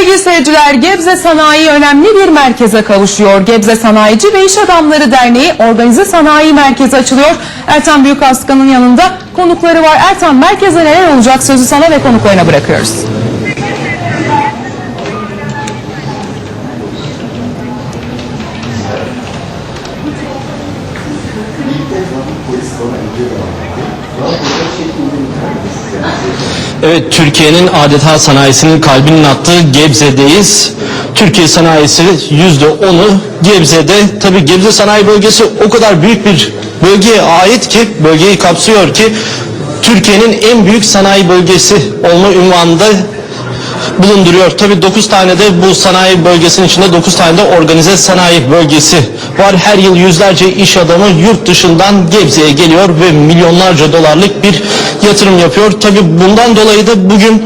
Sevgili seyirciler, Gebze Sanayi önemli bir merkeze kavuşuyor. Gebze Sanayici ve İş Adamları Derneği Organize Sanayi Merkezi açılıyor. Ertan Büyükaskan'ın yanında konukları var. Ertan, merkeze neler olacak sözü sana ve konuklarına bırakıyoruz. Evet, Türkiye'nin adeta sanayisinin kalbinin attığı Gebze'deyiz. Türkiye sanayisi yüzde onu Gebze'de. Tabii Gebze sanayi bölgesi o kadar büyük bir bölgeye ait ki, bölgeyi kapsıyor ki Türkiye'nin en büyük sanayi bölgesi olma ünvanında bulunduruyor. Tabii 9 tane de bu sanayi bölgesinin içinde 9 tane de organize sanayi bölgesi var. Her yıl yüzlerce iş adamı yurt dışından Gebze'ye geliyor ve milyonlarca dolarlık bir yatırım yapıyor. Tabii bundan dolayı da bugün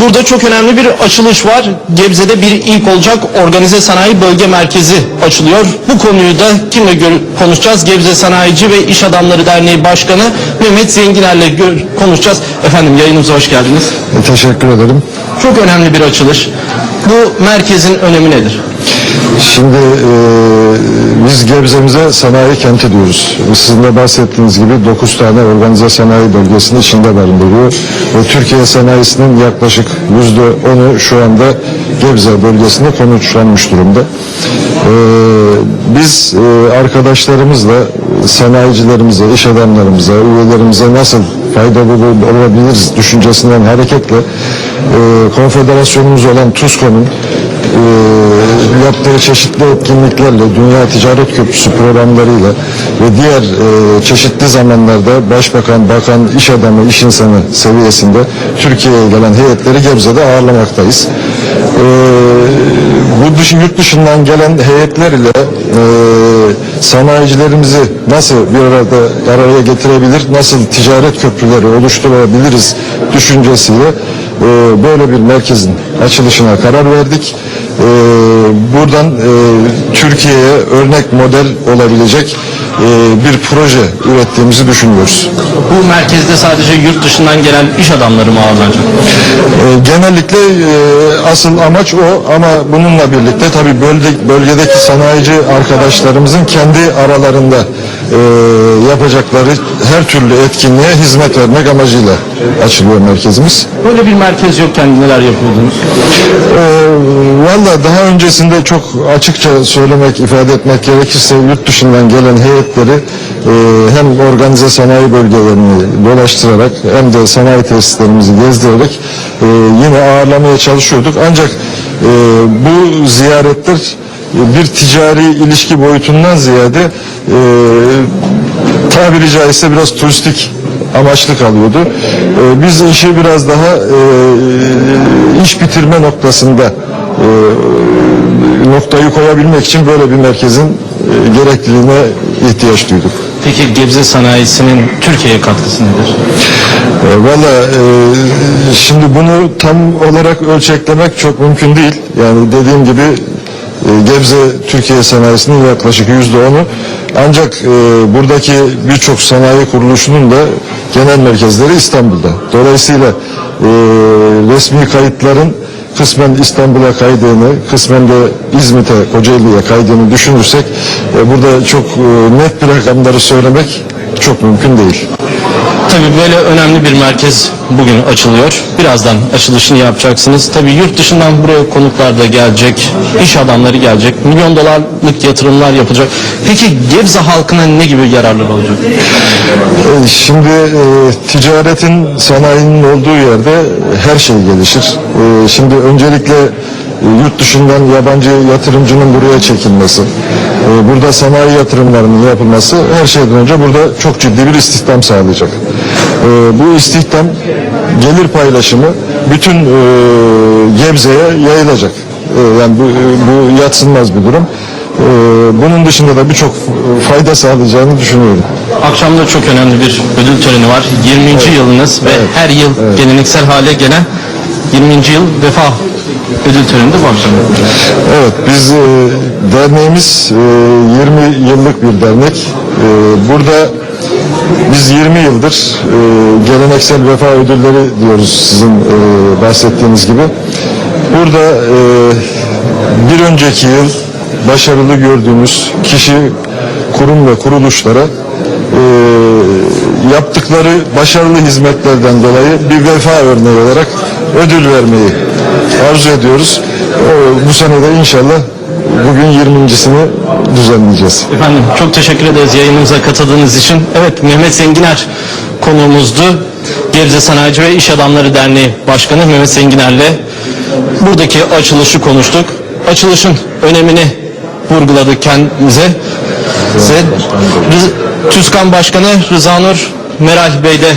burada çok önemli bir açılış var. Gebze'de bir ilk olacak organize sanayi bölge merkezi açılıyor. Bu konuyu da kimle konuşacağız? Gebze Sanayici ve İş Adamları Derneği Başkanı Mehmet Zenginer'le konuşacağız. Efendim yayınımıza hoş geldiniz. Teşekkür ederim. Çok önemli bir açılış. Bu merkezin önemi nedir? Şimdi e, biz Gebze'mize sanayi kenti diyoruz. Sizin de bahsettiğiniz gibi 9 tane organize sanayi bölgesini içinde barındırıyor. Ve Türkiye sanayisinin yaklaşık %10'u şu anda Gebze bölgesinde konuşlanmış durumda. E, biz e, arkadaşlarımızla sanayicilerimize, iş adamlarımıza, üyelerimize nasıl fayda bulu- olabiliriz düşüncesinden hareketle e, konfederasyonumuz olan TUSKO'nun e, yaptığı çeşitli etkinliklerle, Dünya Ticaret Köprüsü programlarıyla ve diğer e, çeşitli zamanlarda başbakan, bakan, iş adamı, iş insanı seviyesinde Türkiye'ye gelen heyetleri Gebze'de ağırlamaktayız. E, bu dışı, yurt dışından gelen heyetler ile e, sanayicilerimizi nasıl bir arada araya getirebilir, nasıl ticaret köprüleri oluşturabiliriz düşüncesiyle e, böyle bir merkezin açılışına karar verdik. E, buradan e, Türkiye'ye örnek model olabilecek e, bir proje ürettiğimizi düşünüyoruz. Bu merkezde sadece yurt dışından gelen iş adamları mı ağırlanacak? E, genellikle e, asıl amaç o ama bununla birlikte tabii bölge, bölgedeki sanayici arkadaşlarımızın kendi aralarında e, yapacakları her türlü etkinliğe hizmet vermek amacıyla açılıyor merkezimiz. Böyle bir merkez yokken neler yapıyordunuz? Ee, Valla daha öncesinde çok açıkça söylemek, ifade etmek gerekirse yurt dışından gelen heyetleri e, hem organize sanayi bölgelerini dolaştırarak hem de sanayi tesislerimizi gezdirerek e, yine ağırlamaya çalışıyorduk. Ancak e, bu ziyaretler e, bir ticari ilişki boyutundan ziyade e, tabiri caizse biraz turistik amaçlı kalıyordu. Ee, biz işi biraz daha e, iş bitirme noktasında e, noktayı koyabilmek için böyle bir merkezin e, gerekliliğine ihtiyaç duyduk. Peki Gebze sanayisinin Türkiye'ye katkısı nedir? E, Valla e, şimdi bunu tam olarak ölçeklemek çok mümkün değil. Yani dediğim gibi e, Gebze Türkiye sanayisinin yaklaşık yüzde onu. Ancak e, buradaki birçok sanayi kuruluşunun da genel merkezleri İstanbul'da. Dolayısıyla e, resmi kayıtların kısmen İstanbul'a kaydığını, kısmen de İzmit'e, Kocaeli'ye kaydığını düşünürsek e, burada çok e, net bir rakamları söylemek çok mümkün değil. Tabii böyle önemli bir merkez bugün açılıyor. Birazdan açılışını yapacaksınız. Tabii yurt dışından buraya konuklar da gelecek, iş adamları gelecek, milyon dolarlık yatırımlar yapılacak. Peki Gebze halkına ne gibi yararları olacak? E, Şimdi e, ticaretin, sanayinin olduğu yerde her şey gelişir. E, şimdi öncelikle e, yurt dışından yabancı yatırımcının buraya çekilmesi, burada sanayi yatırımlarının yapılması her şeyden önce burada çok ciddi bir istihdam sağlayacak. E, bu istihdam gelir paylaşımı bütün e, Gebze'ye yayılacak. E, yani bu, bu yatsınmaz bir durum. Bunun dışında da birçok fayda sağlayacağını düşünüyorum. Akşamda çok önemli bir ödül töreni var. 20. yılınız ve her yıl geleneksel hale gelen 20. yıl vefa ödül töreni de. Evet, biz e, derneğimiz e, 20 yıllık bir dernek. E, burada biz 20 yıldır e, geleneksel vefa ödülleri diyoruz sizin e, bahsettiğiniz gibi. Burada e, bir önceki yıl başarılı gördüğümüz kişi, kurum ve kuruluşlara e, yaptıkları başarılı hizmetlerden dolayı bir vefa örneği olarak ödül vermeyi arzu ediyoruz. Bu sene de inşallah bugün 20.sini düzenleyeceğiz. Efendim çok teşekkür ederiz yayınımıza katıldığınız için. Evet Mehmet Zenginer konuğumuzdu. Gebze Sanayici ve İş Adamları Derneği Başkanı Mehmet Zenginer'le buradaki açılışı konuştuk. Açılışın önemini vurguladık kendimize. Rız- TÜSKAN Başkanı Rıza Nur Meral Bey de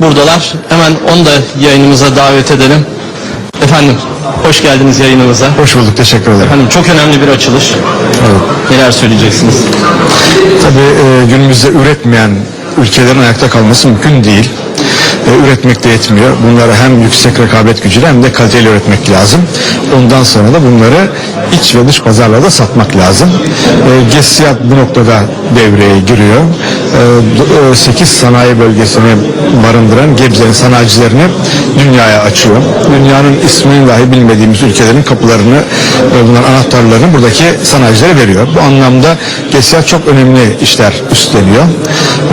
buradalar. Hemen onu da yayınımıza davet edelim. Efendim hoş geldiniz yayınımıza. Hoş bulduk, teşekkür ederim. Efendim çok önemli bir açılış. Neler söyleyeceksiniz? Tabii e, günümüzde üretmeyen ülkelerin ayakta kalması mümkün değil. E, üretmek de yetmiyor. Bunları hem yüksek rekabet gücüyle hem de kaliteli üretmek lazım. Ondan sonra da bunları iç ve dış pazarlarda satmak lazım. E, GESİAD bu noktada devreye giriyor. 8 sanayi bölgesini barındıran Gebze'nin sanayicilerini dünyaya açıyor. Dünyanın ismini dahi bilmediğimiz ülkelerin kapılarını, e, bunların anahtarlarını buradaki sanayicilere veriyor. Bu anlamda GESİAD çok önemli işler üstleniyor.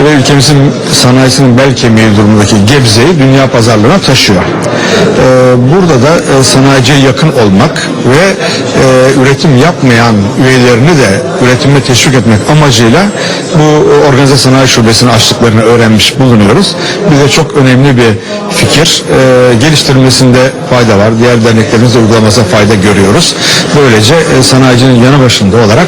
Ve ülkemizin sanayisinin bel kemiği durumundaki Gebze'yi dünya pazarlarına taşıyor. E, Burada da e, sanayiciye yakın olmak ve e, üretim yapmayan üyelerini de üretime teşvik etmek amacıyla bu e, organize sanayi şubesini açtıklarını öğrenmiş bulunuyoruz. Bir de çok önemli bir fikir. E, geliştirilmesinde fayda var. Diğer derneklerimiz de uygulamasına fayda görüyoruz. Böylece e, sanayicinin yanı başında olarak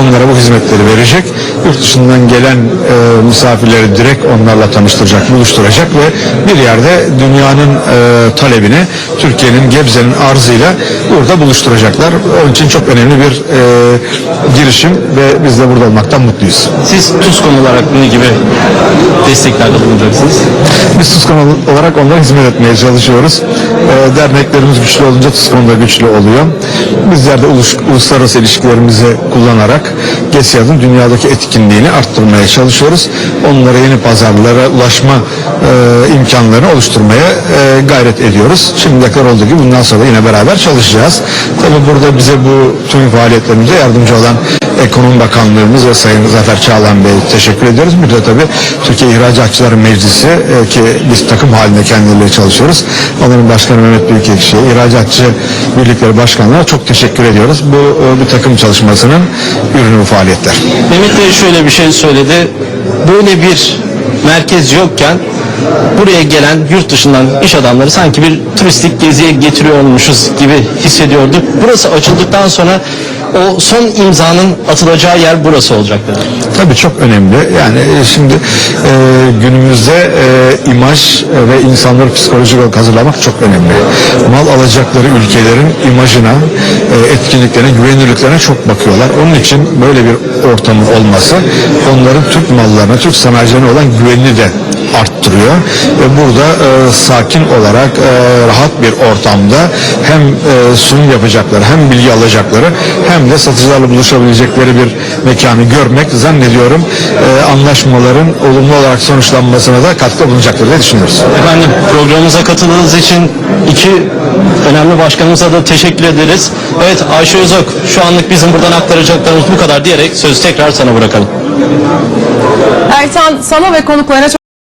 onlara bu hizmetleri verecek. Yurt dışından gelen e, misafirleri direkt onlarla tanıştıracak, buluşturacak ve bir yerde dünyanın e, talebini Türkiye'nin, Gebze'nin arzıyla burada buluşturacaklar. Onun için çok önemli bir e, girişim ve biz de burada olmaktan mutluyuz. Siz TUSKON olarak ne gibi desteklerde bulunacaksınız? Biz TUSKON olarak onlara hizmet etmeye çalışıyoruz. Ee, derneklerimiz güçlü olunca TUSKON da güçlü oluyor. Bizler de ulus- uluslararası ilişkilerimizi kullanarak GESİAD'ın dünyadaki etkinliğini arttırmaya çalışıyoruz. Onlara yeni pazarlara ulaşma e, imkanlarını oluşturmaya e, gayret ediyoruz. Şimdiye kadar olduğu gibi bundan sonra yine beraber çalışacağız. Tabii burada bize bu tüm faaliyetlerimize yardımcı olan Ekonomi Bakanlığımız ve Sayın Zafer Çağlan Bey teşekkür ediyoruz. Bir de tabii Türkiye İhracatçılar Meclisi e, ki biz takım halinde kendileriyle çalışıyoruz. Onların başkanı Mehmet Büyükekşi'ye, İhracatçı Birlikleri Başkanlığı'na çok teşekkür ediyoruz. Bu e, bir takım çalışmasının ürünü bu faaliyetler. Mehmet Bey şöyle bir şey söyledi. Böyle bir merkez yokken buraya gelen yurt dışından iş adamları sanki bir turistik geziye getiriyormuşuz gibi hissediyorduk. Burası açıldıktan sonra o son imzanın atılacağı yer burası olacak dedi. Tabii çok önemli. Yani e, şimdi e, günümüzde e, imaj ve insanları psikolojik olarak hazırlamak çok önemli. Mal alacakları ülkelerin imajına, e, etkinliklerine, güvenilirliklerine çok bakıyorlar. Onun için böyle bir ortamın olması onların Türk mallarına, Türk sanayicilerine olan güvenini de arttırıyor. Ve burada e, sakin olarak e, rahat bir ortamda hem e, sunum yapacakları hem bilgi alacakları hem de satıcılarla buluşabilecekleri bir mekanı görmek zannediyorum e, anlaşmaların olumlu olarak sonuçlanmasına da katkı bulunacaktır diye düşünüyoruz. Efendim programımıza katıldığınız için iki önemli başkanımıza da teşekkür ederiz. Evet Ayşe Özok şu anlık bizim buradan aktaracaklarımız bu kadar diyerek sözü tekrar sana bırakalım. Ertan sana ve konuklarına çok